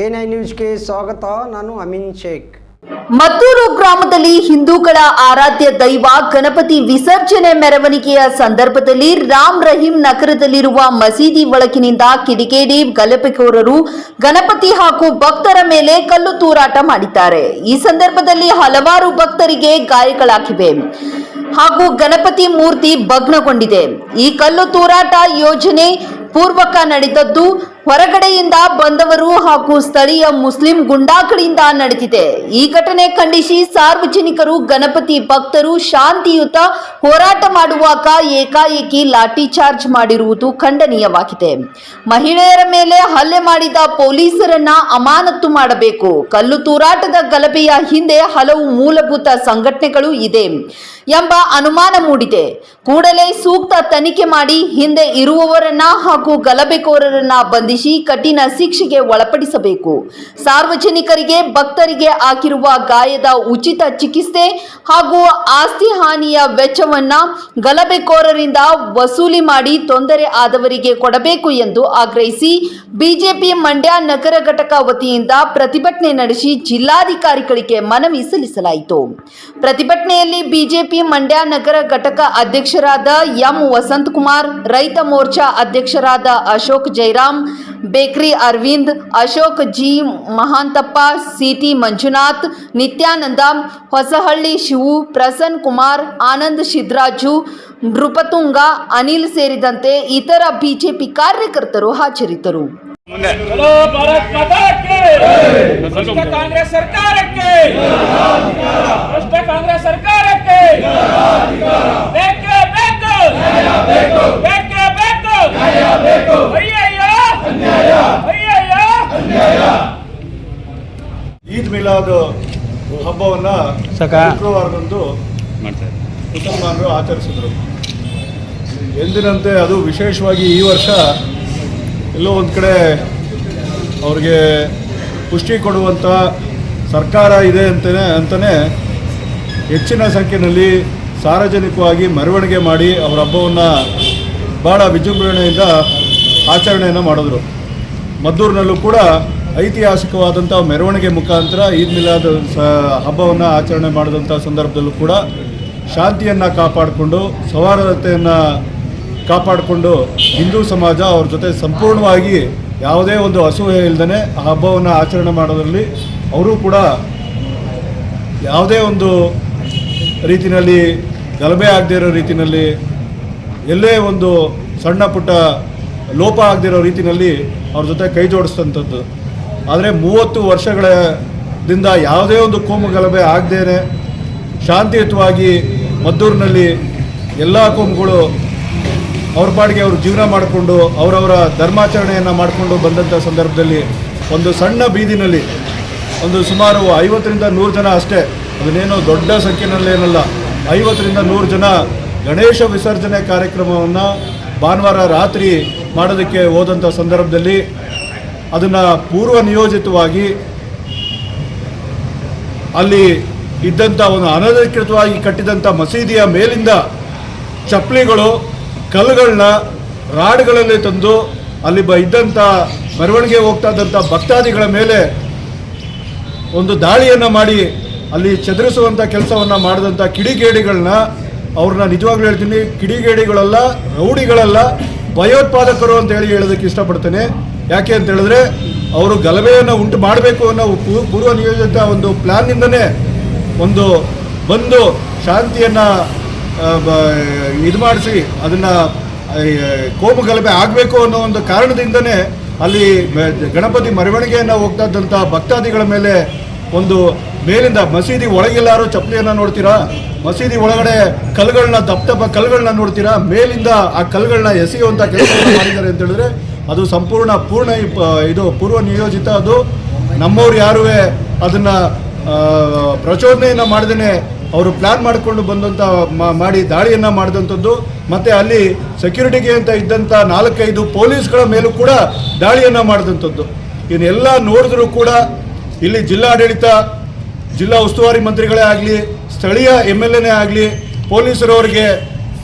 A nine ನ್ಯೂಸ್ಗೆ ಸ್ವಾಗತ, ನಾನು ಅಮಿನ್ ಶೇಖ್. ಮತ್ತೂರು ಗ್ರಾಮದಲ್ಲಿ ಹಿಂದೂಗಳ ಆರಾಧ್ಯ ದೈವ ಗಣಪತಿ ವಿಸರ್ಜನೆ ಮೆರವಣಿಗೆಯ ಸಂದರ್ಭದಲ್ಲಿ ರಾಮ್ ರಹೀಂ ನಗರದಲ್ಲಿರುವ ಮಸೀದಿ ಒಳಗಿನಿಂದ ಕಿಡಿಗೇಡಿ ಗಲಭೆಕೋರರು ಗಣಪತಿ ಹಾಗೂ ಭಕ್ತರ ಮೇಲೆ ಕಲ್ಲು ತೂರಾಟ ಮಾಡಿದ್ದಾರೆ. ಈ ಸಂದರ್ಭದಲ್ಲಿ ಹಲವಾರು ಭಕ್ತರಿಗೆ ಗಾಯಗಳಾಗಿವೆ ಹಾಗೂ ಗಣಪತಿ ಮೂರ್ತಿ ಭಗ್ನಗೊಂಡಿದೆ. ಈ ಕಲ್ಲು ತೂರಾಟ ಯೋಜನೆ ಪೂರ್ವಕ ನಡೆದದ್ದು ಹೊರಗಡೆಯಿಂದ ಬಂದವರು ಹಾಗೂ ಸ್ಥಳೀಯ ಮುಸ್ಲಿಂ ಗುಂಡಾಗಳಿಂದ ನಡೆದಿದೆ. ಈ ಘಟನೆ ಖಂಡಿಸಿ ಸಾರ್ವಜನಿಕರು, ಗಣಪತಿ ಭಕ್ತರು ಶಾಂತಿಯುತ ಹೋರಾಟ ಮಾಡುವಾಗ ಏಕಾಏಕಿ ಲಾಠಿ ಚಾರ್ಜ್ ಮಾಡಿರುವುದು ಖಂಡನೀಯವಾಗಿದೆ. ಮಹಿಳೆಯರ ಮೇಲೆ ಹಲ್ಲೆ ಮಾಡಿದ ಪೊಲೀಸರನ್ನ ಅಮಾನತು ಮಾಡಬೇಕು. ಕಲ್ಲು ತೂರಾಟದ ಗಲಭೆಯ ಹಿಂದೆ ಹಲವು ಮೂಲಭೂತ ಸಂಘಟನೆಗಳು ಇದೆ. ಎಂಬ ಅನುಮಾನ ಮೂಡಿದೆ. ಕೂಡಲೇ ಸೂಕ್ತ ತನಿಖೆ ಮಾಡಿ ಹಿಂದೆ ಇರುವವರನ್ನ ಹಾಗೂ ಗಲಭೆಕೋರರನ್ನ ಬಂಧಿಸಿ ಕಠಿಣ ಶಿಕ್ಷೆಗೆ ಒಳಪಡಿಸಬೇಕು. ಸಾರ್ವಜನಿಕರಿಗೆ ಭಕ್ತರಿಗೆ ಹಾಕಿರುವ ಗಾಯದ ಉಚಿತ ಚಿಕಿತ್ಸೆ ಹಾಗೂ ಆಸ್ತಿ ಹಾನಿಯ ವೆಚ್ಚವನ್ನ ಗಲಭೆಕೋರರಿಂದ ವಸೂಲಿ ಮಾಡಿ ತೊಂದರೆ ಆದವರಿಗೆ ಕೊಡಬೇಕು ಎಂದು ಆಗ್ರಹಿಸಿ ಬಿಜೆಪಿ ಮಂಡ್ಯ ನಗರ ಘಟಕ ವತಿಯಿಂದ ಪ್ರತಿಭಟನೆ ನಡೆಸಿ ಜಿಲ್ಲಾಧಿಕಾರಿಗಳಿಗೆ ಮನವಿ ಸಲ್ಲಿಸಲಾಯಿತು. ಪ್ರತಿಭಟನೆಯಲ್ಲಿ ಬಿಜೆಪಿ ಮಂಡ್ಯ ನಗರ ಘಟಕ ಅಧ್ಯಕ್ಷರಾದ ಎಂ ವಸಂತಕುಮಾರ್ ರೈತ ಮೋರ್ಚಾ ಅಧ್ಯಕ್ಷರಾದ Ashok Jairam bakery Aravind Ashok G Mahantappa CT Manjunath Nityananda Hosahalli Shivu Prasan Kumar Anand Sidraju Nrupatunga Anil ಸೇರಿದಂತೆ ಇತರ ಬಿಜೆಪಿ ಕಾರ್ಯಕರ್ತರು ಹಾಜರಿದ್ದರು. ಕಾಂಗ್ರೆಸ್ ಸರ್ಕಾರಕ್ಕೆ. ಕಾಂಗ್ರೆಸ್ ಸರ್ಕಾರಕ್ಕೆ ಈದ್ ಮಿಲಾದ್ ಹಬ್ಬವನ್ನ ಶುಕ್ರವಾರದಂದು ಮುಸಲ್ಮಾನರು ಆಚರಿಸಿದ್ರು. ಎಂದಿನಂತೆ ಅದು ವಿಶೇಷವಾಗಿ ಈ ವರ್ಷ ಎಲ್ಲೋ ಒಂದು ಕಡೆ ಅವ್ರಿಗೆ ಪುಷ್ಟಿ ಕೊಡುವಂಥ ಸರ್ಕಾರ ಇದೆ ಅಂತಲೇ ಅಂತಲೇ ಹೆಚ್ಚಿನ ಸಂಖ್ಯೆಯಲ್ಲಿ ಸಾರ್ವಜನಿಕವಾಗಿ ಮೆರವಣಿಗೆ ಮಾಡಿ ಅವರ ಹಬ್ಬವನ್ನು ಭಾಳ ವಿಜೃಂಭಣೆಯಿಂದ ಆಚರಣೆಯನ್ನು ಮಾಡಿದ್ರು. ಮದ್ದೂರಿನಲ್ಲೂ ಕೂಡ ಐತಿಹಾಸಿಕವಾದಂಥ ಮೆರವಣಿಗೆ ಮುಖಾಂತರ ಈದ್ ಮಿಲಾದ್ ಸ ಹಬ್ಬವನ್ನು ಆಚರಣೆ ಮಾಡಿದಂಥ ಸಂದರ್ಭದಲ್ಲೂ ಕೂಡ ಶಾಂತಿಯನ್ನು ಕಾಪಾಡಿಕೊಂಡು, ಸೌಹಾರ್ದತೆಯನ್ನು ಕಾಪಾಡಿಕೊಂಡು ಹಿಂದೂ ಸಮಾಜ ಅವ್ರ ಜೊತೆ ಸಂಪೂರ್ಣವಾಗಿ ಯಾವುದೇ ಒಂದು ಅಸೂಹೆ ಇಲ್ಲದೇ ಆ ಹಬ್ಬವನ್ನು ಆಚರಣೆ ಮಾಡೋದರಲ್ಲಿ ಅವರು ಕೂಡ ಯಾವುದೇ ಒಂದು ರೀತಿಯಲ್ಲಿ ಗಲಭೆ ಆಗದೇ ಇರೋ ರೀತಿಯಲ್ಲಿ ಎಲ್ಲೇ ಒಂದು ಸಣ್ಣ ಪುಟ್ಟ ಲೋಪ ಆಗದಿರೋ ರೀತಿಯಲ್ಲಿ ಅವ್ರ ಜೊತೆ ಕೈ ಜೋಡಿಸ್ತಂಥದ್ದು. ಆದರೆ ಮೂವತ್ತು ವರ್ಷಗಳದಿಂದ ಯಾವುದೇ ಒಂದು ಕೋಮು ಗಲಭೆ ಆಗದೇನೆ ಶಾಂತಿಯುತವಾಗಿ ಮದ್ದೂರಿನಲ್ಲಿ ಎಲ್ಲ ಕೋಮುಗಳು ಅವ್ರ ಪಾಡಿಗೆ ಅವರು ಜೀವನ ಮಾಡಿಕೊಂಡು, ಅವರವರ ಧರ್ಮಾಚರಣೆಯನ್ನು ಮಾಡಿಕೊಂಡು ಬಂದಂಥ ಸಂದರ್ಭದಲ್ಲಿ ಒಂದು ಸಣ್ಣ ಬೀದಿನಲ್ಲಿ ಒಂದು ಸುಮಾರು ಐವತ್ತರಿಂದ ನೂರು ಜನ ಅಷ್ಟೇ ಅದನ್ನೇನು ದೊಡ್ಡ ಸಂಖ್ಯೆನಲ್ಲೇನಲ್ಲ ಐವತ್ತರಿಂದ ನೂರು ಜನ ಗಣೇಶ ವಿಸರ್ಜನೆ ಕಾರ್ಯಕ್ರಮವನ್ನು ಭಾನುವಾರ ರಾತ್ರಿ ಮಾಡೋದಕ್ಕೆ ಹೋದಂಥ ಸಂದರ್ಭದಲ್ಲಿ ಅದನ್ನು ಪೂರ್ವ ನಿಯೋಜಿತವಾಗಿ ಅಲ್ಲಿ ಇದ್ದಂಥ ಒಂದು ಅನಧಿಕೃತವಾಗಿ ಕಟ್ಟಿದಂಥ ಮಸೀದಿಯ ಮೇಲಿಂದ ಚಪ್ಪಲಿಗಳು ಕಲ್ಲುಗಳನ್ನ ರಾಡ್ಗಳಲ್ಲಿ ತಂದು ಅಲ್ಲಿ ಬ ಇದ್ದಂಥ ಮೆರವಣಿಗೆ ಹೋಗ್ತಾ ಇದ್ದಂಥ ಭಕ್ತಾದಿಗಳ ಮೇಲೆ ಒಂದು ದಾಳಿಯನ್ನು ಮಾಡಿ ಅಲ್ಲಿ ಚದುರಿಸುವಂಥ ಕೆಲಸವನ್ನು ಮಾಡಿದಂಥ ಕಿಡಿಗೇಡಿಗಳನ್ನ ಅವ್ರನ್ನ ನಿಜವಾಗ್ಲೂ ಹೇಳ್ತೀನಿ, ಕಿಡಿಗೇಡಿಗಳಲ್ಲ, ರೌಡಿಗಳಲ್ಲ, ಭಯೋತ್ಪಾದಕರು ಅಂತ ಹೇಳಿ ಹೇಳೋದಕ್ಕೆ ಇಷ್ಟಪಡ್ತೇನೆ. ಯಾಕೆ ಅಂತ ಹೇಳಿದ್ರೆ, ಅವರು ಗಲಭೆಯನ್ನು ಉಂಟು ಮಾಡಬೇಕು ಅನ್ನೋ ಪೂರ್ವ ನಿಯೋಜಿತ ಒಂದು ಪ್ಲ್ಯಾನ್ನಿಂದನೇ ಒಂದು ಬಂದು ಶಾಂತಿಯನ್ನು ಇದು ಮಾಡಿಸಿ ಅದನ್ನು ಕೋಮು ಗಲಭೆ ಆಗಬೇಕು ಅನ್ನೋ ಒಂದು ಕಾರಣದಿಂದನೇ ಅಲ್ಲಿ ಗಣಪತಿ ಮೆರವಣಿಗೆಯನ್ನು ಹೋಗ್ತಾ ಇದ್ದಂಥ ಭಕ್ತಾದಿಗಳ ಮೇಲೆ ಒಂದು ಮೇಲಿಂದ ಮಸೀದಿ ಒಳಗೆಲ್ಲಾರು ಚಪ್ಪಲಿಯನ್ನು ನೋಡ್ತೀರಾ? ಮಸೀದಿ ಒಳಗಡೆ ಕಲ್ಲುಗಳನ್ನ ದಪ್ಪ ದಪ್ಪ ನೋಡ್ತೀರಾ? ಮೇಲಿಂದ ಆ ಕಲ್ಲುಗಳನ್ನ ಎಸೆಯುವಂಥ ಕೆಲಸ ಮಾಡಿದ್ದಾರೆ ಅಂತ ಹೇಳಿದ್ರೆ ಅದು ಸಂಪೂರ್ಣ ಪೂರ್ಣ ಇದು ಪೂರ್ವ ನಿಯೋಜಿತ ಅದು. ನಮ್ಮವ್ರು ಯಾರೂ ಅದನ್ನು ಪ್ರಚೋದನೆಯನ್ನು ಮಾಡ್ದೇ ಅವರು ಪ್ಲ್ಯಾನ್ ಮಾಡಿಕೊಂಡು ಬಂದಂಥ ಮಾಡಿ ದಾಳಿಯನ್ನು ಮಾಡಿದಂಥದ್ದು. ಮತ್ತು ಅಲ್ಲಿ ಸೆಕ್ಯೂರಿಟಿಗೆ ಅಂತ ಇದ್ದಂಥ ನಾಲ್ಕೈದು ಪೊಲೀಸ್ಗಳ ಮೇಲೂ ಕೂಡ ದಾಳಿಯನ್ನು ಮಾಡಿದಂಥದ್ದು. ಇನ್ನೆಲ್ಲ ನೋಡಿದ್ರೂ ಕೂಡ ಇಲ್ಲಿ ಜಿಲ್ಲಾಡಳಿತ, ಜಿಲ್ಲಾ ಉಸ್ತುವಾರಿ ಮಂತ್ರಿಗಳೇ ಆಗಲಿ, ಸ್ಥಳೀಯ ಎಂ ಎಲ್ ಎನೇ ಆಗಲಿ, ಪೊಲೀಸರವರಿಗೆ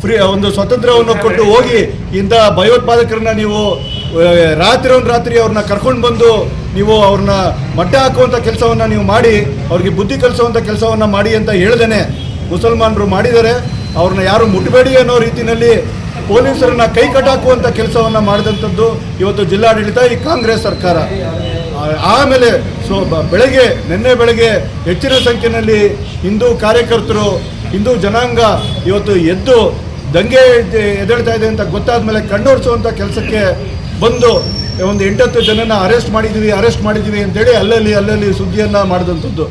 ಫ್ರೀ, ಒಂದು ಸ್ವಾತಂತ್ರ್ಯವನ್ನು ಕೊಟ್ಟು ಹೋಗಿ ಇಂಥ ಭಯೋತ್ಪಾದಕರನ್ನ ನೀವು ರಾತ್ರಿ ಒಂದು ರಾತ್ರಿ ಅವ್ರನ್ನ ಕರ್ಕೊಂಡು ಬಂದು ನೀವು ಅವ್ರನ್ನ ಮಟ್ಟ ಹಾಕುವಂಥ ಕೆಲಸವನ್ನು ನೀವು ಮಾಡಿ, ಅವ್ರಿಗೆ ಬುದ್ಧಿ ಕಲಿಸುವಂಥ ಕೆಲಸವನ್ನು ಮಾಡಿ ಅಂತ ಹೇಳ್ದೇನೆ ಮುಸಲ್ಮಾನರು ಮಾಡಿದ್ದಾರೆ. ಅವ್ರನ್ನ ಯಾರು ಮುಟ್ಟಬೇಡಿ ಅನ್ನೋ ರೀತಿಯಲ್ಲಿ ಪೊಲೀಸರನ್ನ ಕೈ ಕಟ್ಟಾಕುವಂಥ ಕೆಲಸವನ್ನು ಮಾಡಿದಂಥದ್ದು ಇವತ್ತು ಜಿಲ್ಲಾಡಳಿತ, ಈ ಕಾಂಗ್ರೆಸ್ ಸರ್ಕಾರ. ಆಮೇಲೆ ಸೊ ಬೆಳಗ್ಗೆ, ನಿನ್ನೆ ಬೆಳಗ್ಗೆ ಹೆಚ್ಚಿನ ಸಂಖ್ಯೆಯಲ್ಲಿ ಹಿಂದೂ ಕಾರ್ಯಕರ್ತರು, ಹಿಂದೂ ಜನಾಂಗ ಇವತ್ತು ಎದ್ದು ದಂಗೆ ಎದ್ದೇಳ್ತಾ ಇದೆ ಅಂತ ಗೊತ್ತಾದ ಮೇಲೆ ಕಣ್ಣೋಡಿಸುವಂಥ ಕೆಲಸಕ್ಕೆ ಬಂದು ಒಂದು ಎಂಟತ್ತು ಜನನ ಅರೆಸ್ಟ್ ಮಾಡಿದ್ದೀವಿ ಅರೆಸ್ಟ್ ಮಾಡಿದ್ದೀವಿ ಅಂತೇಳಿ ಅಲ್ಲಲ್ಲಿ ಅಲ್ಲಲ್ಲಿ ಸುದ್ದಿಯನ್ನು ಮಾಡಿದಂಥದ್ದು.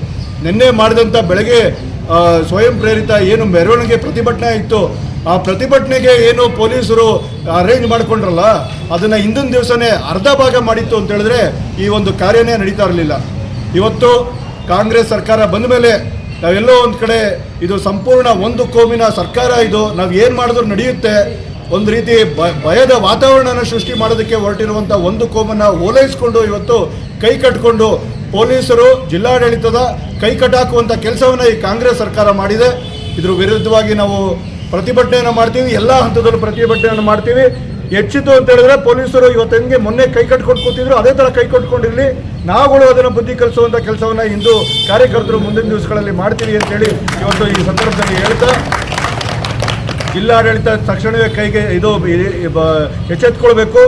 ನಿನ್ನೆ ಮಾಡಿದಂಥ ಬೆಳಗ್ಗೆ ಸ್ವಯಂ ಪ್ರೇರಿತ ಏನು ಮೆರವಣಿಗೆ ಪ್ರತಿಭಟನೆ ಇತ್ತು. ಆ ಪ್ರತಿಭಟನೆಗೆ ಏನು ಪೊಲೀಸರು ಅರೇಂಜ್ ಮಾಡ್ಕೊಂಡ್ರಲ್ಲ, ಅದನ್ನು ಹಿಂದಿನ ದಿವಸನೇ ಅರ್ಧ ಭಾಗ ಮಾಡಿತ್ತು ಅಂತ ಹೇಳಿದ್ರೆ ಈ ಒಂದು ಕಾರ್ಯನೇ ನಡೀತಾ ಇರಲಿಲ್ಲ. ಇವತ್ತು ಕಾಂಗ್ರೆಸ್ ಸರ್ಕಾರ ಬಂದ ಮೇಲೆ ನಾವೆಲ್ಲೋ ಒಂದು ಕಡೆ ಇದು ಸಂಪೂರ್ಣ ಒಂದು ಕೋಮಿನ ಸರ್ಕಾರ ಇದು, ನಾವು ಏನು ಮಾಡಿದ್ರು ನಡೆಯುತ್ತೆ. ಒಂದು ರೀತಿ ಭಯದ ವಾತಾವರಣನ ಸೃಷ್ಟಿ ಮಾಡೋದಕ್ಕೆ ಹೊರಟಿರುವಂಥ ಒಂದು ಕೋಮನ್ನು ಓಲೈಸ್ಕೊಂಡು ಇವತ್ತು ಕೈ ಕಟ್ಕೊಂಡು ಪೊಲೀಸರು ಜಿಲ್ಲಾಡಳಿತದ ಕೈ ಕಟ್ಟಾಕುವಂಥ ಕೆಲಸವನ್ನು ಈ ಕಾಂಗ್ರೆಸ್ ಸರ್ಕಾರ ಮಾಡಿದೆ. ಇದ್ರ ವಿರುದ್ಧವಾಗಿ ನಾವು ಪ್ರತಿಭಟನೆಯನ್ನು ಮಾಡ್ತೀವಿ, ಎಲ್ಲ ಹಂತದಲ್ಲೂ ಪ್ರತಿಭಟನೆಯನ್ನು ಮಾಡ್ತೀವಿ. ಹೆಚ್ಚಿತು ಅಂತ ಹೇಳಿದ್ರೆ ಪೊಲೀಸರು ಇವತ್ತು ಹೆಂಗೆ ಮೊನ್ನೆ ಕೈ ಕಟ್ಕೊಂಡು ಕೂತಿದ್ರು, ಅದೇ ಥರ ಕೈ ಕಟ್ಕೊಂಡಿರಲಿ. ನಾವುಗಳು ಅದನ್ನು ಬುದ್ಧಿ ಕಲಿಸುವಂಥ ಕೆಲಸವನ್ನು ಇಂದು ಕಾರ್ಯಕರ್ತರು ಮುಂದಿನ ದಿವಸಗಳಲ್ಲಿ ಮಾಡ್ತೀವಿ ಅಂತೇಳಿ ಇವತ್ತು ಈ ಸಂದರ್ಭದಲ್ಲಿ ಹೇಳ್ತಾ, ಜಿಲ್ಲಾಡಳಿತ ತಕ್ಷಣವೇ ಕೈಗೆ ಇದು ಎಚ್ಚೆತ್ಕೊಳ್ಬೇಕು.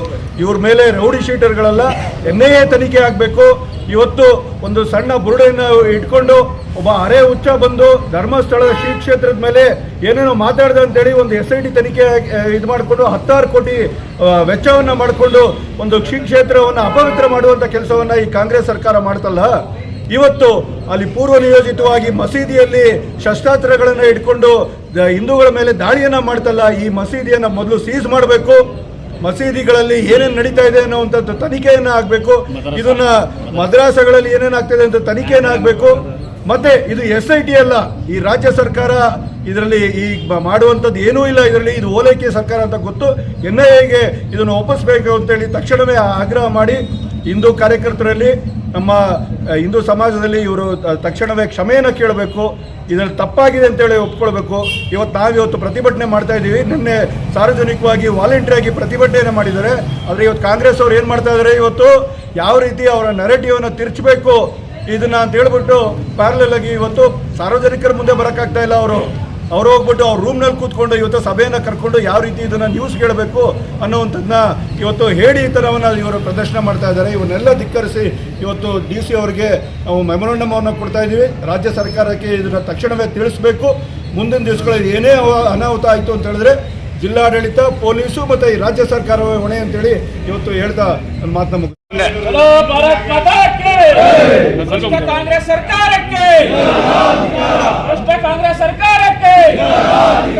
ಇವ್ರ ಮೇಲೆ ರೌಡಿ ಶೀಟರ್ಗಳೆಲ್ಲ ಎನ್ ತನಿಖೆ ಆಗಬೇಕು. ಇವತ್ತು ಒಂದು ಸಣ್ಣ ಬುರುಡೆಯನ್ನು ಇಟ್ಕೊಂಡು ಒಬ್ಬ ಅರೆ ಹುಚ್ಚ ಬಂದು ಧರ್ಮಸ್ಥಳದ ಶ್ರೀ ಕ್ಷೇತ್ರದ ಮೇಲೆ ಏನೇನೋ ಮಾತಾಡಿದೆ ಅಂತೇಳಿ ಒಂದು ಎಸ್ ಐ ಟಿ ತನಿಖೆ ಇದು ಮಾಡಿಕೊಂಡು ಹತ್ತಾರು ಕೋಟಿ ವೆಚ್ಚವನ್ನು ಮಾಡಿಕೊಂಡು ಒಂದು ಶ್ರೀ ಕ್ಷೇತ್ರವನ್ನು ಅಪವಿತ್ರ ಮಾಡುವಂಥ ಕೆಲಸವನ್ನು ಈ ಕಾಂಗ್ರೆಸ್ ಸರ್ಕಾರ ಮಾಡ್ತಲ್ಲ? ಇವತ್ತು ಅಲ್ಲಿ ಪೂರ್ವ ನಿಯೋಜಿತವಾಗಿ ಮಸೀದಿಯಲ್ಲಿ ಶಸ್ತ್ರಾಸ್ತ್ರಗಳನ್ನು ಇಟ್ಕೊಂಡು ಹಿಂದೂಗಳ ಮೇಲೆ ದಾಳಿಯನ್ನ ಮಾಡ್ತಲ್ಲ? ಈ ಮಸೀದಿಯನ್ನ ಮೊದಲು ಸೀಸ್ ಮಾಡಬೇಕು. ಮಸೀದಿಗಳಲ್ಲಿ ಏನೇನು ನಡೀತಾ ಇದೆ ಅನ್ನುವಂಥದ್ದು ತನಿಖೆಯನ್ನು ಆಗಬೇಕು. ಇದನ್ನ ಮದ್ರಾಸಗಳಲ್ಲಿ ಏನೇನು ಇದೆ ಅಂತ ತನಿಖೆಯನ್ನು ಆಗಬೇಕು. ಮತ್ತೆ ಇದು ಎಸ್ ಐ ಟಿ ಅಲ್ಲ ಈ ರಾಜ್ಯ ಸರ್ಕಾರ ಇದರಲ್ಲಿ ಈ ಮಾಡುವಂಥದ್ದು ಏನೂ ಇಲ್ಲ ಇದರಲ್ಲಿ. ಇದು ಓಲೈಕೆ ಸರ್ಕಾರ ಅಂತ ಗೊತ್ತು. ಎನ್ ಐ ಎಗೆ ಇದನ್ನು ಒಪ್ಪಿಸಬೇಕು ಅಂತೇಳಿ ತಕ್ಷಣವೇ ಆಗ್ರಹ ಮಾಡಿ ಹಿಂದೂ ಕಾರ್ಯಕರ್ತರಲ್ಲಿ ನಮ್ಮ ಹಿಂದೂ ಸಮಾಜದಲ್ಲಿ ಇವರು ತಕ್ಷಣವೇ ಕ್ಷಮೆಯನ್ನು ಕೇಳಬೇಕು, ಇದರಲ್ಲಿ ತಪ್ಪಾಗಿದೆ ಅಂತೇಳಿ ಒಪ್ಕೊಳ್ಬೇಕು. ಇವತ್ತು ನಾವು ಇವತ್ತು ಪ್ರತಿಭಟನೆ ಮಾಡ್ತಾ ಇದ್ದೀವಿ. ನಿನ್ನೆ ಸಾರ್ವಜನಿಕವಾಗಿ ವಾಲಂಟಿಯರ್ ಆಗಿ ಪ್ರತಿಭಟನೆಯನ್ನು ಮಾಡಿದ್ದಾರೆ. ಆದರೆ ಇವತ್ತು ಕಾಂಗ್ರೆಸ್ ಅವ್ರು ಏನು ಮಾಡ್ತಾ ಇದ್ದಾರೆ ಇವತ್ತು ಯಾವ ರೀತಿ ಅವರ ನೆರೆಟಿವನ್ನು ತಿರ್ಚಬೇಕು? ಇದನ್ನ ಅಂತ ಹೇಳ್ಬಿಟ್ಟು ಪ್ಯಾರಲಲ್ ಆಗಿ ಇವತ್ತು ಸಾರ್ವಜನಿಕರ ಮುಂದೆ ಬರೋಕ್ಕಾಗ್ತಾ ಇಲ್ಲ ಅವರು. ಅವ್ರು ಹೋಗ್ಬಿಟ್ಟು ಅವ್ರ ರೂಮ್ನಲ್ಲಿ ಕೂತ್ಕೊಂಡು ಇವತ್ತು ಸಭೆಯನ್ನು ಕರ್ಕೊಂಡು ಯಾವ ರೀತಿ ಇದನ್ನು ನ್ಯೂಸ್ ಕೇಳಬೇಕು ಅನ್ನೋವಂಥದ್ದನ್ನ ಇವತ್ತು ಹೇಳಿ ಈ ಥರವನ್ನು ಇವರು ಪ್ರದರ್ಶನ ಮಾಡ್ತಾ ಇದ್ದಾರೆ. ಇವನ್ನೆಲ್ಲ ಧಿಕ್ಕರಿಸಿ ಇವತ್ತು ಡಿ ಸಿ ಅವರಿಗೆ ನಾವು ಮೆಮೊರಂಡಮವನ್ನು ಕೊಡ್ತಾ ಇದ್ದೀವಿ. ರಾಜ್ಯ ಸರ್ಕಾರಕ್ಕೆ ಇದನ್ನು ತಕ್ಷಣವೇ ತಿಳಿಸ್ಬೇಕು. ಮುಂದಿನ ದಿವಸಗಳಲ್ಲಿ ಏನೇ ಅನಾಹುತ ಆಯಿತು ಅಂತ ಹೇಳಿದ್ರೆ ಜಿಲ್ಲಾಡಳಿತ, ಪೊಲೀಸು ಮತ್ತು ಈ ರಾಜ್ಯ ಸರ್ಕಾರವೇ ಹೊಣೆ ಅಂತೇಳಿ ಇವತ್ತು ಹೇಳ್ತಾ ನನ್ನ ಮಾತನ್ನ ಮುಗಿದ ಕಾಂಗ್ರೆಸ್ ಸರ್ಕಾರಕ್ಕೆ! ಕಾಂಗ್ರೆಸ್ ಸರ್ಕಾರ Ei!